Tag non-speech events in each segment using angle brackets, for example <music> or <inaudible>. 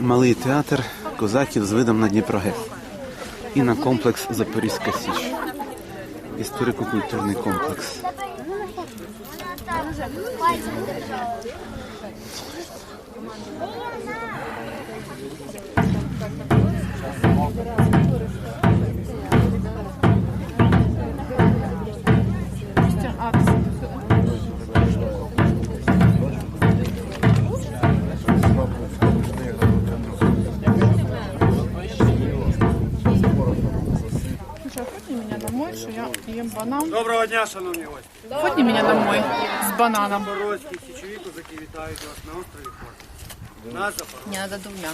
Малий театр козаків з видом на Дніпрогес і на комплекс Запорізька Січ. Історико-культурний комплекс. Что я ем банан. Доброго дня, шановні гості. Фотни меня домой с бананом. Запорозькі січові козаки вітають вас на острові Хортиця. Нас Запорожжя. Не надо двумя.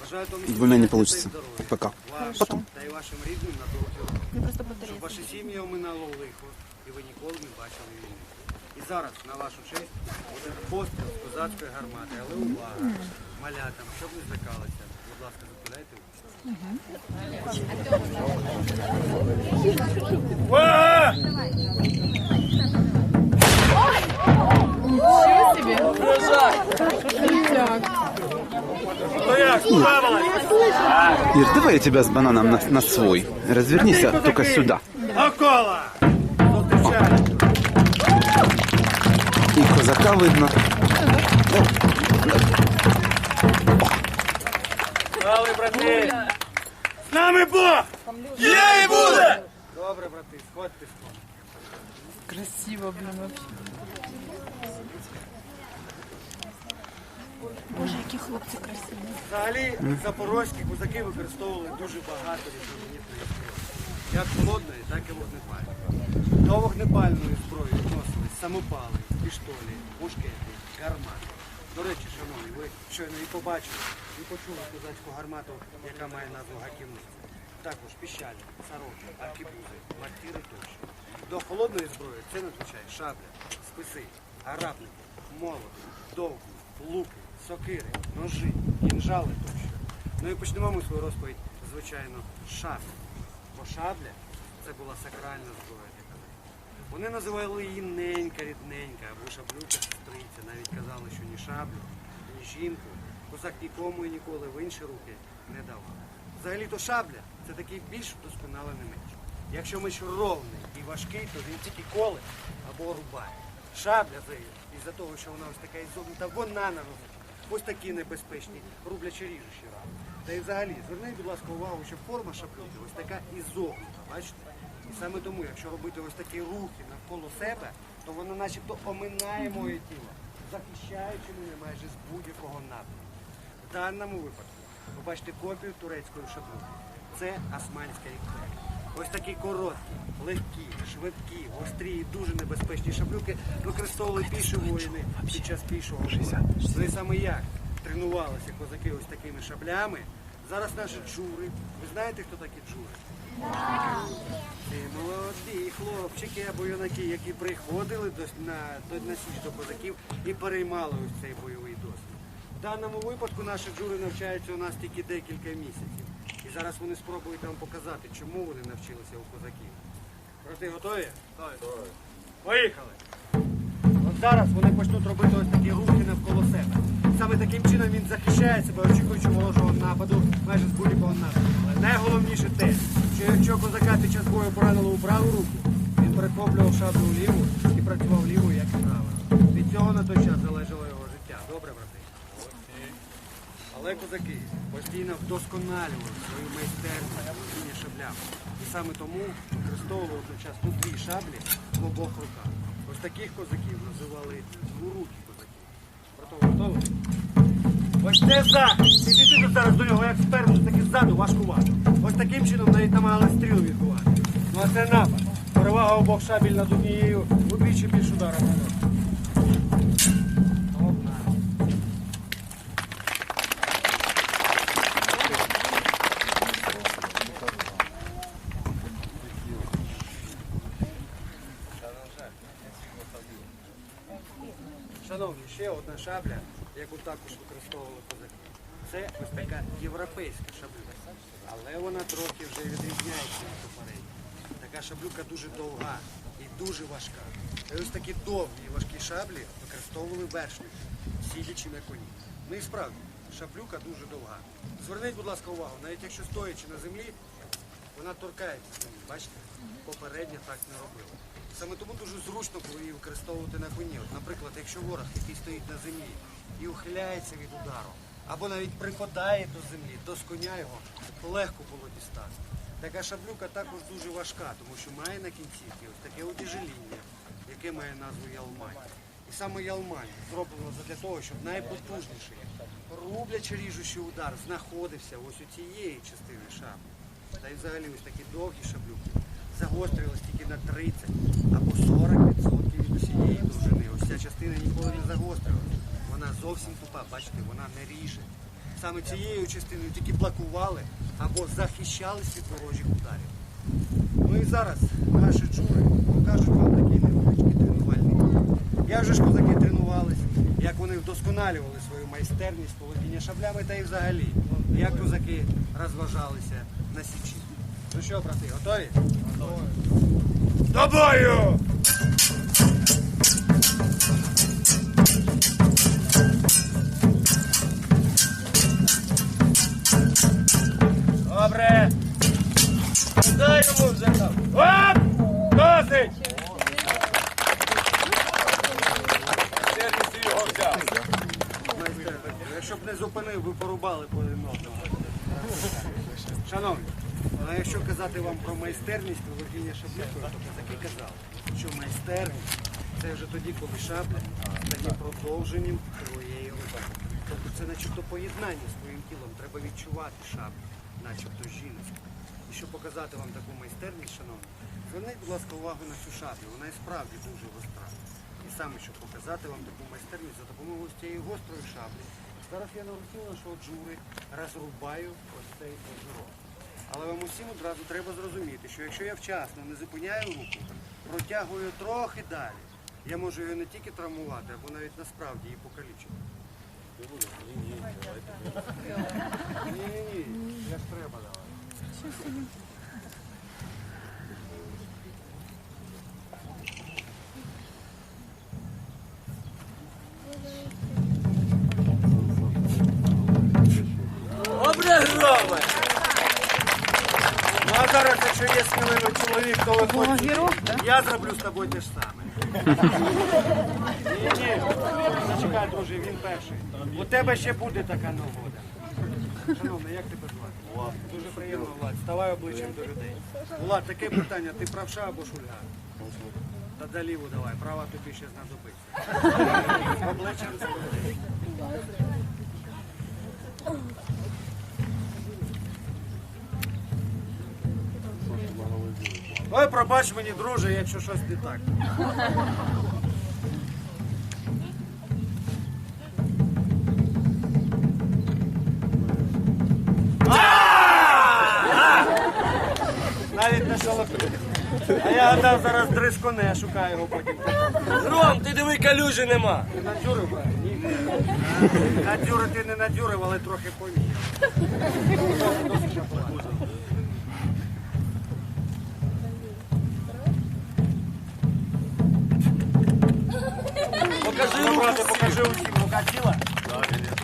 Бажаю тому Двумя не получится. здоров'я. Пока. Вашим Потом. та й вашим рідним на довгі роки. Мне просто батарея. Щоб ваші сім'ї оминало лихо, і ви ніколи не бачили війни. І зараз, на вашу честь, буде постріл з козацької гармати. Але увага, малятам, щоб не злякалися. Ничего себе. Ир, давай я тебя с бананом на, на свой. Развернись а, только сюда. Зустрічай! І козака видно. Дали, брати! З нами Бог! Є і буде! Добре, брати, сходьте. Красиво, блин, вообще. Боже, які хлопці красиві. Взагалі запорозькі козаки використовували дуже багато різноманітної зброї. Як холодної, так і вогнепальної. До вогнепальної зброї відносились самопали, піштолі, мушкети, гармати. До речі, шановні, ви щойно і побачили, і почули козацьку гармату, яка має назву гаківниця. Також піщалі, сороки, аркібузи, мартіри тощо. До холодної зброї це надзвичай шабля, списи, арабники, молот, довгі, луки, сокири, ножі, кінжали тощо. Ну і почнемо ми свою розповідь, звичайно, з шаблі. Бо шабля це була сакральна зброя для козаків. Вони називали її ненька, рідненька або шаблюка сестриця. Навіть казали, що ні шаблю, ні жінку козак нікому і ніколи в інші руки не давав. Взагалі-то шабля це такий більш вдосконалений меч. Якщо меч ровний і важкий, то він тільки коле або рубає. Шабля за із-за того, що вона ось така ізогнута, вона наносить ось такі небезпечні рублячі ріжучі рани. Та й взагалі, зверніть, будь ласка, увагу, що форма шаблюки ось така ізогнута, бачите? І саме тому, якщо робити ось такі рухи навколо себе, то воно начебто оминає моє тіло, захищаючи мене майже з будь-якого напрямку. Даному випадку ви бачите копію турецької шаблюки. Це османська ікона. Ось такі короткі, легкі, швидкі, гострі і дуже небезпечні шаблюки використовували піші воїни під час пішого бою. Ну саме як тренувалися козаки ось такими шаблями. Зараз наші джури. Ви знаєте, хто такі джури? Ці молоді хлопчики або юнаки, які приходили до, на, до, на січ до козаків і переймали ось цей бойовий досвід. Даному випадку наші джури навчаються у нас тільки декілька місяців. І зараз вони спробують вам показати, чому вони навчилися у козаків. Брати, готові? Готові. Поїхали! От зараз вони почнуть робити ось такі рухи навколо себе. Саме таким чином він захищає себе, очікуючи ворожого нападу майже з будь-якого нападу. Але найголовніше те, що якщо козака під час бою поранило у праву руку, він перехоплював шаблю у ліву і працював лівою, як і правою. Від цього на той час залежало його життя. Добре, брати? Але козаки постійно вдосконалювали свою майстерність володіння шаблями. І саме тому використовували одночасно дві шаблі в обох руках. Ось таких козаків називали двурукі козаки. Братова, готові? Ось це захист. Підійти тут зараз до нього як спереду, так і ззаду важкувати. Ось таким чином навіть намагали стріл відбувати. Ну а це напад. Перевага обох шабель над однією удвічі більш ударом наносить. Одна. Шановні, ще одна шабля, яку також використовували козаки. Це ось така європейська шаблюка. Але вона трохи вже відрізняється від попередньої. Така шаблюка дуже довга і дуже важка. І ось такі довгі і важкі шаблі використовували вершники, сидячи на коні. Ну і справді, шаблюка дуже довга. Зверніть, будь ласка, увагу, навіть якщо стоячи на землі, вона торкається. Бачите? Попередньо так не робила. Саме тому дуже зручно було її використовувати на коні. От, наприклад, якщо ворог, який стоїть на землі і ухиляється від удару, або навіть припадає до землі, то з коня його легко було дістати. Така шаблюка також дуже важка, тому що має на кінцівці ось таке утяжеління, яке має назву ялмань. І саме ялмань зроблено для того, щоб найпотужніший рублячи ріжучий удар знаходився ось у цієї частини шаблі. Та й взагалі ось такі довгі шаблюки загострювалися тільки на 30 або 40% від усієї довжини. Ось ця частина ніколи не загострювалася. Вона зовсім тупа, бачите, вона не ріже. Саме цією частиною тільки блокували або захищались від ворожих ударів. Ну і зараз наші джури покажуть вам такий невеличкий тренувальний. Як же ж козаки тренувались, як вони вдосконалювали свою майстерність володіння шаблями та і взагалі, як козаки розважалися на січі. Ну що, брати, готові? Готові. До бою! Добре! Дай йому вже там! Оп! Досить! Якщо б не зупинив, ви порубали по одного. Шановні, а якщо казати вам про майстерність володіння шаблюкою, то козаки казали, що майстерність це вже тоді, коли шабля стає продовженням твоєї руки. Тобто це начебто поєднання з твоїм тілом, треба відчувати шаблю, начебто жіночку. І щоб показати вам таку майстерність, шановні, зверніть, будь ласка, увагу на цю шаблю, вона і справді дуже гостра. І саме, щоб показати вам таку майстерність за допомогою цієї гострої шаблі, зараз я на руці нашого джури розрубаю ось цей озерок. Але вам усім одразу треба зрозуміти, що якщо я вчасно не зупиняю руку, протягую трохи далі, я можу її не тільки травмувати, або навіть насправді її покалічити. Ні-ні-ні, як треба давай. Я зроблю з тобою те ж саме. Ні, ні, зачекай, друже, він перший. У тебе ще буде така нагода. Шановна, як тебе звати? Влад. Дуже приємно, Влад. Ставай обличчям до людей. Влад, таке питання, ти правша або шульга? Та да ліву давай, права тобі ще знадобиться. Обличчям до людей. Ой, пробач мені, друже, якщо щось не так. Навіть не шалопи. А я гадав зараз дрисконе, шукаю його потім. Гром, ти диви, калюжі нема. Ти надюрив? Ні. Надюрив ти не надюрив, але трохи поміг. Покажи руку. брате, покажи усім, рука ціла.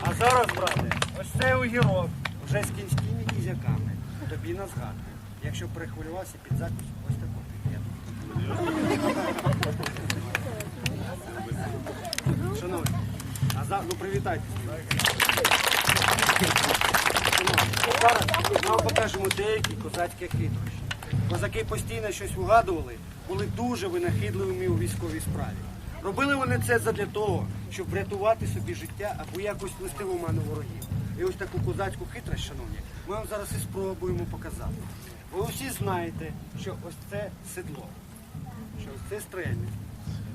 А зараз, брате, ось цей огірок вже з кінськими кізяками. Тобі на згадку. Якщо перехвилювався під закус, ось таку Шановні, а за... ну привітайте. Зараз вам покажемо деякі козацькі хитрощі. Козаки постійно щось вигадували, були дуже винахідливими у військовій справі. Робили вони це задля того, щоб врятувати собі життя або якось вести в оману ворогів. І ось таку козацьку хитрість, шановні, ми вам зараз і спробуємо показати. Ви усі знаєте, що ось це седло, що ось це стрельник,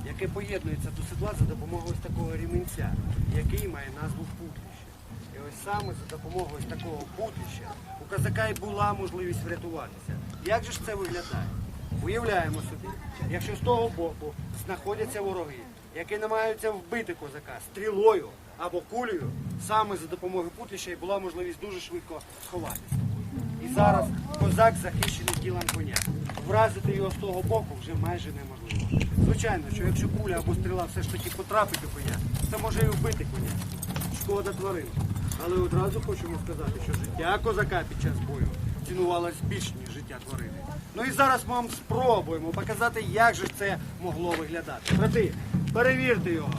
яке поєднується до седла за допомогою ось такого ріменця, який має назву путліще. І ось саме за допомогою ось такого путліща у козака і була можливість врятуватися. Як же ж це виглядає? Уявляємо собі, якщо з того боку знаходяться вороги, які намагаються вбити козака стрілою або кулею, саме за допомогою путліща і була можливість дуже швидко сховатися. І зараз козак захищений тілом коня. Вразити його з того боку вже майже неможливо. Звичайно, що якщо куля або стріла все ж таки потрапить у коня, це може і вбити коня. шкода тварин. Але одразу хочемо сказати, що життя козака під час бою цінувалось більш, ніж життя тварини. Ну і зараз ми вам спробуємо показати, як же це могло виглядати. Брати, перевірте його.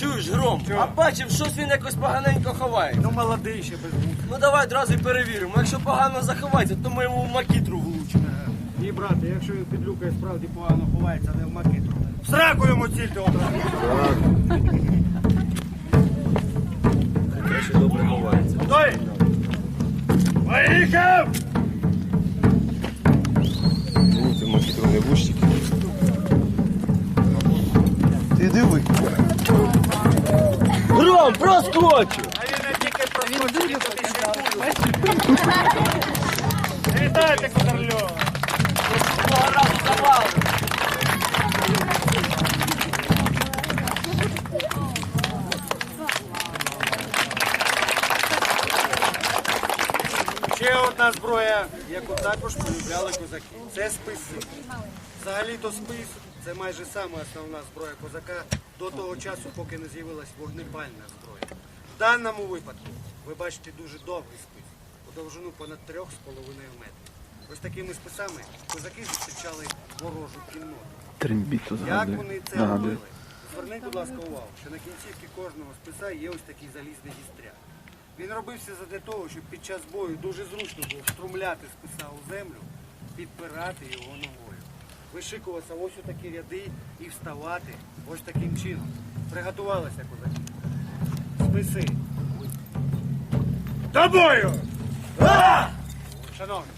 Чуєш, гром, Чого? а бачив, щось він якось поганенько ховає. Ну молодий ще без гуд. Ну давай одразу й перевіримо. Якщо погано заховається, то ми йому в макітру влучимо. Ні, брате, якщо він під люкою справді погано ховається, не в макітру. В сраку йому цільте одразу. Краще добре ховається. Стой! Поїхав! Він тобі ще й кулю. Вітайте, Козарльова! Одна зброя, яку також полюбляли козаки. Це списи. Взагалі-то спис це майже сама основна зброя козака до того часу, поки не з'явилась вогнепальна зброя. В даному випадку ви бачите дуже довгий спис, у довжину понад 3,5 метрів. Ось такими списами козаки зустрічали ворожу кінноту. Як вони це робили? Зверніть, будь ласка, увагу, що на кінцівці кожного списа є ось такий залізний гістря. Він робився задля того, щоб під час бою дуже зручно було струмляти списа у землю, підпирати його ногою. Вишикуватися ось у такі ряди і вставати ось таким чином. Приготувалися козаки. Списи. До бою! Шановні,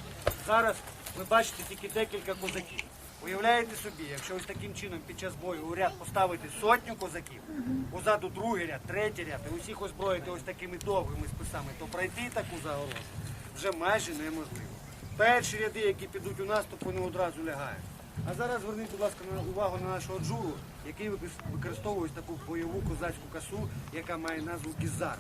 зараз ви бачите тільки декілька козаків. Уявляєте собі, якщо ось таким чином під час бою у ряд поставити сотню козаків, позаду другий ряд, третій ряд, і усіх озброїти ось такими довгими списами, то пройти таку загорожу вже майже неможливо. Перші ряди, які підуть у наступ, вони одразу лягають. А зараз зверніть, будь ласка, увагу на нашого джуру, який використовує таку бойову козацьку касу, яка має назву гізар.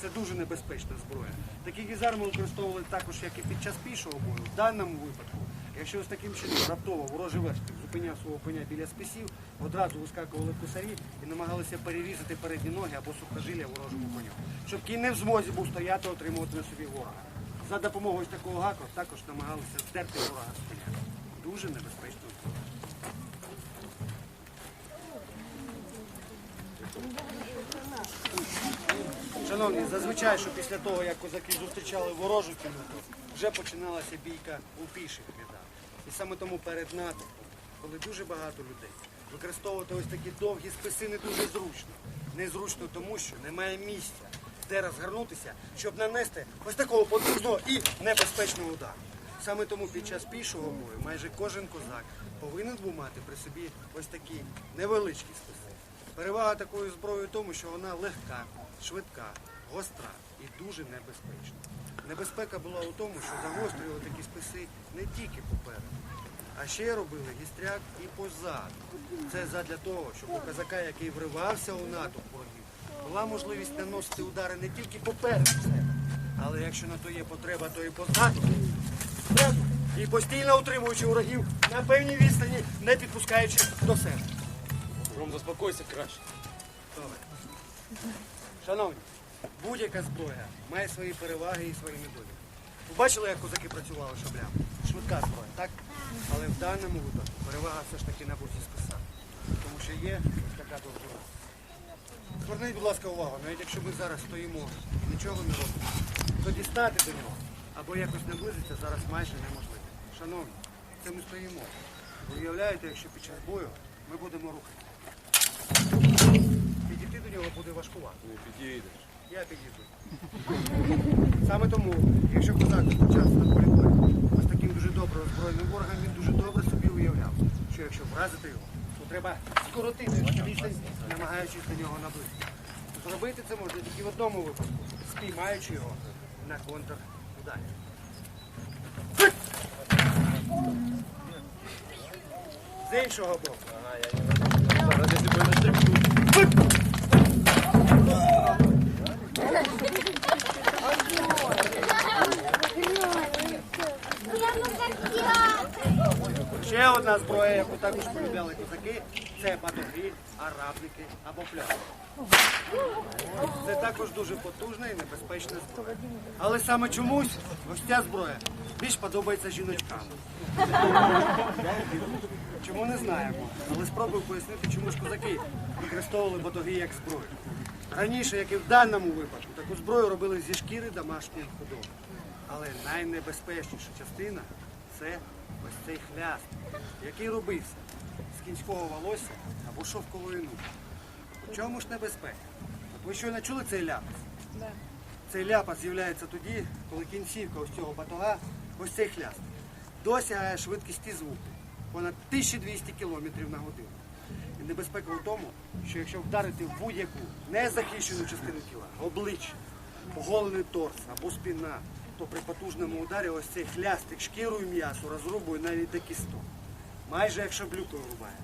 Це дуже небезпечна зброя. Такі гізар ми використовували також, як і під час пішого бою. В даному випадку, якщо ось таким чином раптово ворожий вершник зупиняв свого коня біля списів, одразу вискакували кусарі і намагалися перерізати передні ноги або сухожилля ворожому коню. Щоб кінь не в змозі був стояти, отримувати на собі ворога. За допомогою такого гаку також намагалися здерти ворога з коня. Дуже небезпечно. Шановні, зазвичай, що після того, як козаки зустрічали ворожу кінноту, вже починалася бійка у піших рядах. І саме тому перед натовпом, коли дуже багато людей, використовувати ось такі довгі списи не дуже зручно. Незручно тому, що немає місця, де розгорнутися, щоб нанести ось такого потужного і небезпечного удару. Саме тому під час пішого бою майже кожен козак повинен був мати при собі ось такі невеличкі списи. Перевага такої зброї в тому, що вона легка, швидка, гостра і дуже небезпечна. Небезпека була у тому, що загострювали такі списи не тільки попереду, а ще робили гістряк і позаду. Це задля того, щоб у козака, який вривався у натовп ворогів, була можливість наносити удари не тільки попереду себе, але якщо на то є потреба, то і позаду. І постійно утримуючи ворогів на певній відстані, не підпускаючи до себе. Гром, заспокойся краще. Добре. Шановні, будь-яка зброя має свої переваги і свої недоліки. Ви бачили, як козаки працювали шаблями? Швидка зброя, так? Але в даному випадку перевага все ж таки на боці списа. Тому що є ось така довжина. Зверніть, будь ласка, увагу, навіть якщо ми зараз стоїмо і нічого не робимо, то дістати до нього або якось наблизитися зараз майже неможливо. Шановні, це ми стоїмо. Ви уявляєте, якщо під час бою ми будемо рухати. Підійти до нього буде важкувато. Не підійдеш. Я підійду. Саме тому, якщо козак спочатку на полі бою ось таким дуже добре озброєним ворогом, він дуже добре собі уявляв, що якщо вразити його, то треба скоротити відстань, намагаючись до нього наблизити. Зробити це можна тільки в одному випадку, спіймаючи його на контрударі. З іншого боку. Ще одна зброя, яку також полюбляли козаки, це батоги арабники або пляшки. Це також дуже потужна і небезпечна зброя. Але саме чомусь ось ця зброя більш подобається жіночкам. Чому не знаємо, але спробую пояснити, чому ж козаки використовували батоги як зброю. Раніше, як і в даному випадку, таку зброю робили зі шкіри домашньої худоби. Але найнебезпечніша частина це ось цей хляст, який робився з кінського волосся або шовкової нуки. В чому ж небезпека? Ви щойно чули цей ляпас? Цей ляпас з'являється тоді, коли кінцівка ось цього батога, ось цей хляст, досягає швидкості звуку понад 1200 км на годину. І небезпека в тому, що якщо вдарити в будь-яку незахищену частину тіла, обличчя, оголений торс або спина, то при потужному ударі ось цей хлястик шкіру і м'ясо розрубує навіть до кісток. Майже як шаблюкою рубає.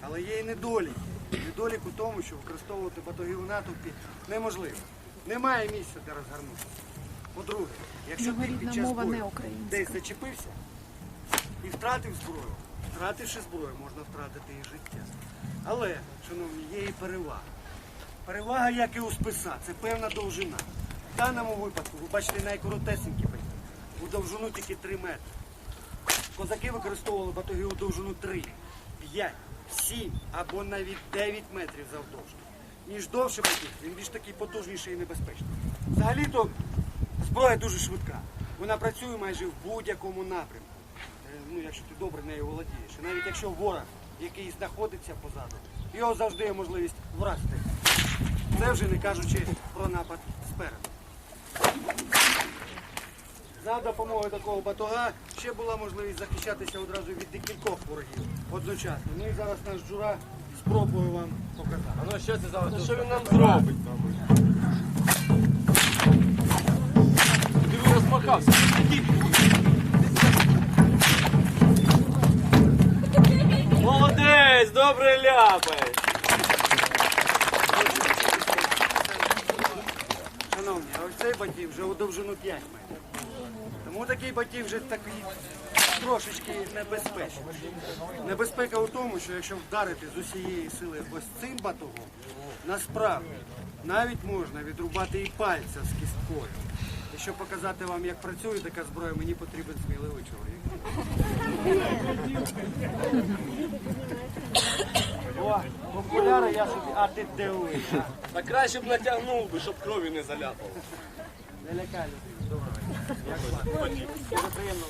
Але є і недолік. Недолік у тому, що використовувати батоги у натовпі неможливо. Немає місця для розгорнутися. По-друге, якщо ти під час бою десь зачепився і втратив зброю, втративши зброю, можна втратити і життя. Але, шановні, є і перевага. Перевага, як і у списа, це певна довжина. В даному випадку, ви бачите, найкоротесенькі батьки. У довжину тільки 3 метри. Козаки використовували батоги у довжину 3, 5, 7 або навіть 9 метрів завдовжки. Ніж довше батіг, він більш такий потужніший і небезпечний. Взагалі-то зброя дуже швидка. Вона працює майже в будь-якому напрямку. Ну, якщо ти добре нею володієш. І навіть якщо ворог, який знаходиться позаду, його завжди є можливість вразити. Це вже не кажучи про напад спереду. За допомогою такого батога ще була можливість захищатися одразу від декількох ворогів одночасно. Ну і зараз наш жура спробує вам показати. Ну що це за що він нам зробить? Ти розмахався. Молодець, добре ляпаєш. Шановні, а ось цей батіг вже у довжину 5 метрів. Тому такий батіг вже такий трошечки небезпечний. Небезпека у тому, що якщо вдарити з усієї сили ось цим батогом, насправді навіть можна відрубати і пальця з кісткою. І щоб показати вам, як працює така зброя, мені потрібен сміливий чоловік. О, окуляри я собі, а ти дивись. Та краще б натягнув би, щоб крові не заляпало. Не лякай людей. Дня. Дуже приємно.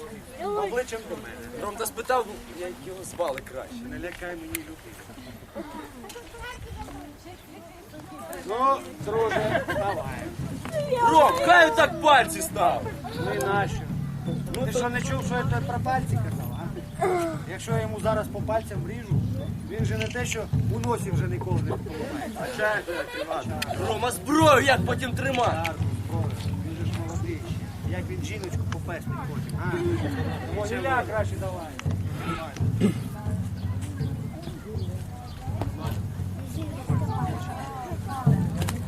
Обличчям до мене. Ром, та спитав, як його звали краще. Не лякай мені людей. Ну, друже, давай. Ром, хай так пальці став. Ну і нащо? Ну, ти що не чув, що я тобі про пальці казав, а? Якщо я йому зараз по пальцям вріжу, він же не те, що у носі вже ніколи не впливається. А як тримати? Рома, зброю як потім тримати? Він же ж молодий ще. Як він жіночку попестить потім, а? Могиля краще давай.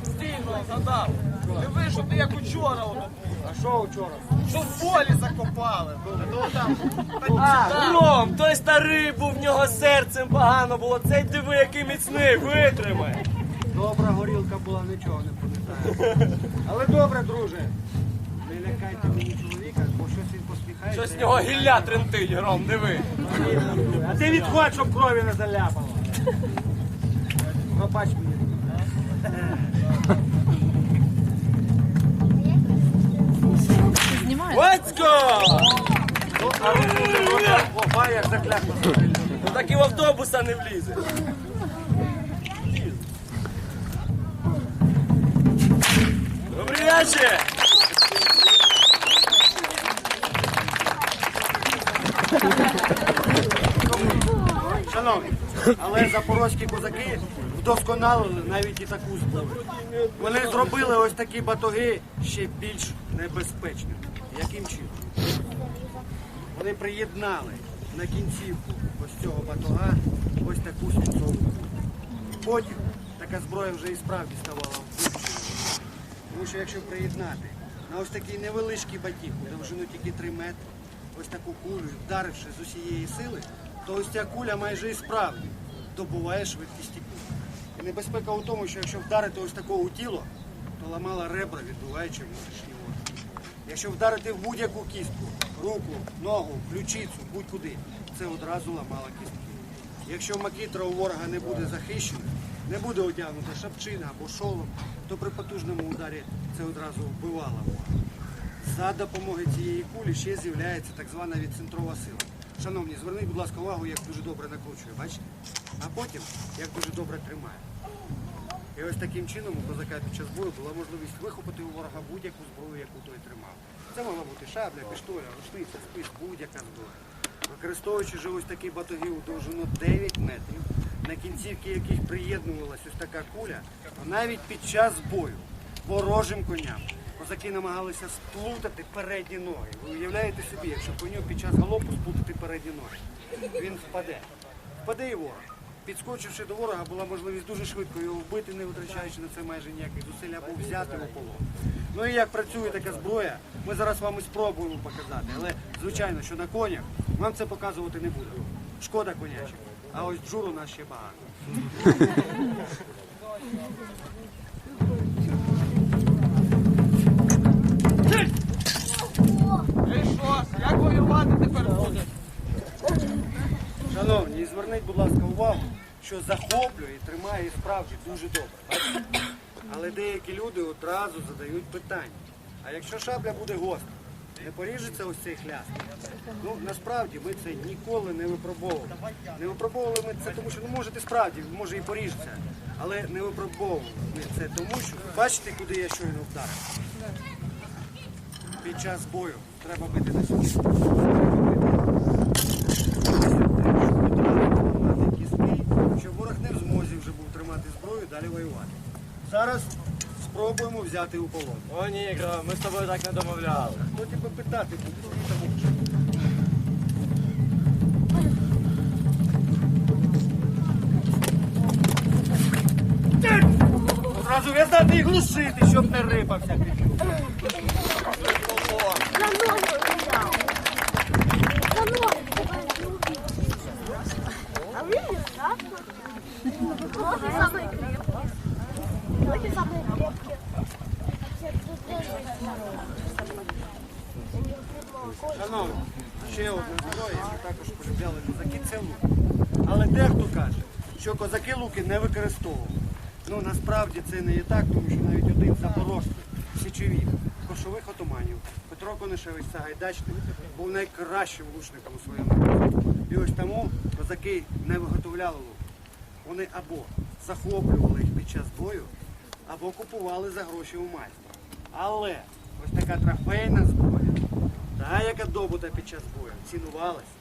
Стільно задав. Диви, що ти як учора воно А що вчора? Що в полі закопали. А, Ром, той старий був, в нього серцем погано було. Цей диви, який міцний, витримає. Добра горілка була, нічого не пам'ятаю. <laughs> Але добре, друже. Не лякайте мені чоловіка, бо щось він посміхається. Щось з нього гілля тремтить, Ром, диви. А ти відходь, щоб крові не заляпало. <laughs> Пробач мені. Закляпала. Ну так і в автобуса не влізе. Добрий вечір! Шановні, але запорозькі козаки вдосконалили навіть і таку зброю. Вони зробили ось такі батоги ще більш небезпечними. Яким чином? Вони приєднали на кінцівку ось цього батога ось таку свінцову. Потім така зброя вже і справді ставала влучною. Тому що якщо приєднати на ось такий невеличкий батіг, у довжину тільки 3 метри, ось таку кулю, вдаривши з усієї сили, то ось ця куля майже і справді добуває швидкість кулі. І небезпека у тому, що якщо вдарити ось такого тіло, то ламала ребра, відбиваючи внутрішній орган. Якщо вдарити в будь-яку кістку, руку, ногу, ключицю, будь-куди, це одразу ламала кістки. Якщо макітра у ворога не буде захищена, не буде одягнута шапчина або шолом, то при потужному ударі це одразу вбивало ворога. За допомогою цієї кулі ще з'являється так звана відцентрова сила. Шановні, зверніть, будь ласка, увагу, як дуже добре накручує, бачите? А потім, як дуже добре тримає. І ось таким чином у козака під час бою була можливість вихопити у ворога будь-яку зброю, яку той тримав. Це могла бути шабля, піштоля, рушниця, спис, будь-яка зброя. Використовуючи же ось такі батоги у довжину 9 метрів, на кінцівки яких приєднувалась ось така куля, то навіть під час бою ворожим коням козаки намагалися сплутати передні ноги. Ви уявляєте собі, якщо коню під час галопу сплутати передні ноги, він впаде. Впаде і ворог. Підскочивши до ворога, була можливість дуже швидко його вбити, не витрачаючи на це майже ніяких зусиль або взяти у полон. Ну і як працює така зброя, ми зараз вам і спробуємо показати. Але звичайно, що на конях вам це показувати не будемо. Шкода конячок. А ось джур у нас ще багато. І що? Як воювати тепер буде? Шановні, зверніть, будь ласка, увагу, що захоплює і тримає і справді дуже добре. Але деякі люди одразу задають питання. А якщо шабля буде гостра, не поріжеться ось цей хляст? Ну, насправді ми це ніколи не випробовували. Не випробовували ми це, тому що ну можете справді, може і поріжеться. Але не випробовували ми це тому, що бачите, куди я щойно вдарив. Під час бою треба бити на сюди. Тримати кістки, щоб ворог не в змозі вже був тримати зброю і далі воювати. Зараз спробуємо взяти у полон. О ні, Гро, ми з тобою так не домовляли. Хто тебе питати буде? Там можеш. Одразу в'язати і глушити, щоб не рипався. На ноги взял. На ноги. А видишь, да? Ноги самые крепкие. Ноги Шановні, ще одне зброя, яку також полюбляли козаки, це лук. Але дехто каже, що козаки луки не використовували. Ну насправді це не є так, тому що навіть один запорожців, січових, кошових отоманів, Петро Конишевич Сагайдачний, був найкращим лучником у своєму роді. І ось тому козаки не виготовляли лук. Вони або захоплювали їх під час бою, або купували за гроші у майстра. Але ось така трофейна зброя, та, яка добута під час бою, цінувалась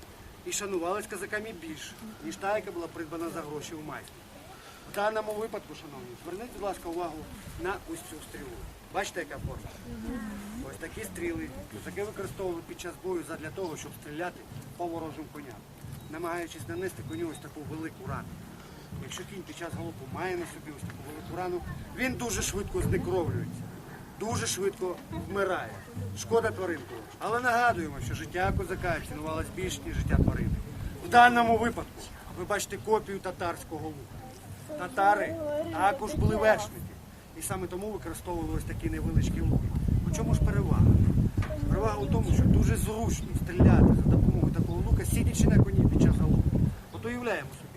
і шанувалась козаками більше, ніж та, яка була придбана за гроші у майстра. В даному випадку, шановні, зверніть, будь ласка, увагу на ось цю стрілу. Бачите, яка форма? Ось такі стріли козаки використовували під час бою задля того, щоб стріляти по ворожим коням, намагаючись нанести коню ось таку велику рану. Якщо кінь під час галопу має на собі ось таку велику рану, він дуже швидко знекровлюється, дуже швидко вмирає. Шкода тваринку. Але нагадуємо, що життя козака цінувалось більш, ніж життя тварини. В даному випадку ви бачите копію татарського лука. Татари також були вершники. І саме тому використовували ось такі невеличкі луки. У чому ж перевага? Перевага у тому, що дуже зручно стріляти за допомогою такого лука, сидячи на коні під час галопу. От уявляємо собі,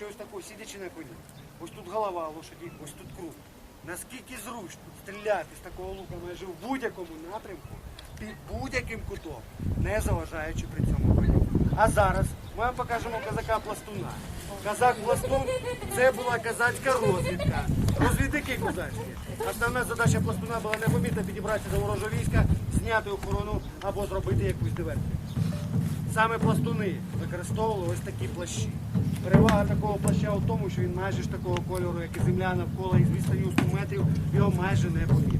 якщо ось тако сидячи на коні, ось тут голова лошаді, ось тут круг. Наскільки зручно стріляти з такого лука майже в будь-якому напрямку, під будь-яким кутом, не заважаючи при цьому коню. А зараз ми вам покажемо козака пластуна. Казак пластун це була казацька розвідка. Розвідники козацькі. Основна задача пластуна була непомітно підібратися до ворожого війська, зняти охорону або зробити якусь диверсію. Саме пластуни використовували ось такі плащі. Перевага такого плаща у тому, що він майже ж такого кольору, як і земля навколо із відстанню 100 метрів, його майже не помітно.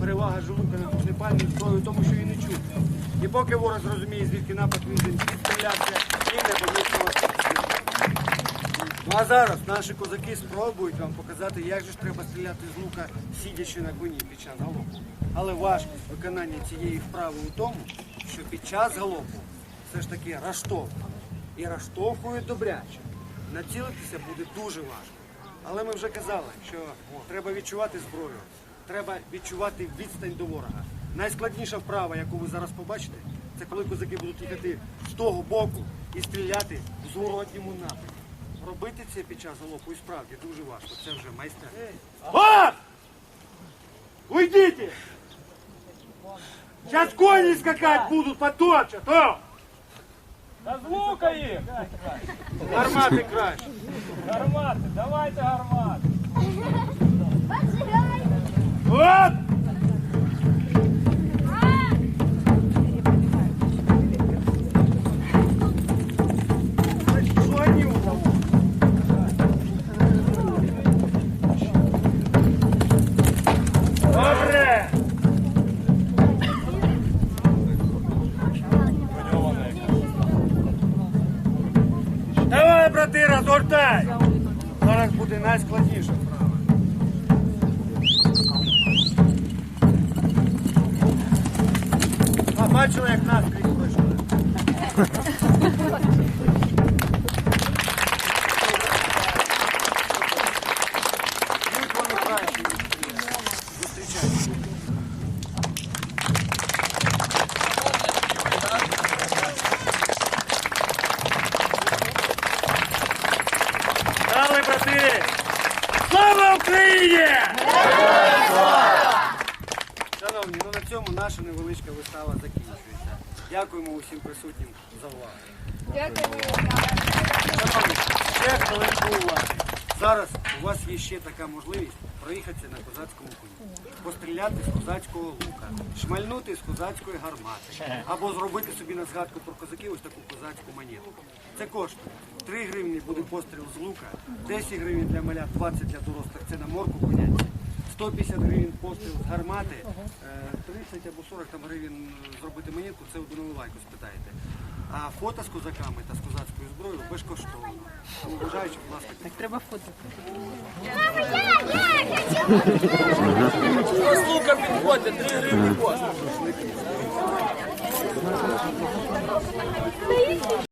Перевага ж лука на вогнепальній зброї у тому, що він не чує. І поки ворог зрозуміє, звідки напад він буде стрілятися, і не помітно. Ну а зараз наші козаки спробують вам показати, як же ж треба стріляти з лука, сидячи на коні під час галопу. Але важкість виконання цієї вправи у тому, що під час галопу все ж таки раштовхують. І раштовхують добряче. Націлитися буде дуже важко. Але ми вже казали, що треба відчувати зброю, треба відчувати відстань до ворога. Найскладніша вправа, яку ви зараз побачите, це коли козаки будуть їхати з того боку і стріляти в зворотньому напрямку. Робити це під час галопу і справді дуже важко. Це вже майстерність. Вот! Уйдите! Сейчас кони скакать будут, поточат, о! Та з лука їх! Гармати краще. Гармати, давайте гармати! Поджигай! На цьому наша невеличка вистава закінчується. Дякуємо усім присутнім за увагу. Шановні, ще хвилинку уваги. Зараз у вас є ще така можливість проїхатися на козацькому коні, постріляти з козацького лука, шмальнути з козацької гармати, або зробити собі на згадку про козаків ось таку козацьку монету. Це коштує. 3 гривні буде постріл з лука, 10 гривень для малят, 20 для дорослих. Це на морку поняття. 150 гривень постріл з гармати, е, 30 або 40 там гривень е, зробити монетку, це у Наливайку спитаєте. А фото з козаками та з козацькою зброєю безкоштовно. Тому бажаючи, будь ласка, Так треба фото. З лука підходьте, 3 гривні коштує.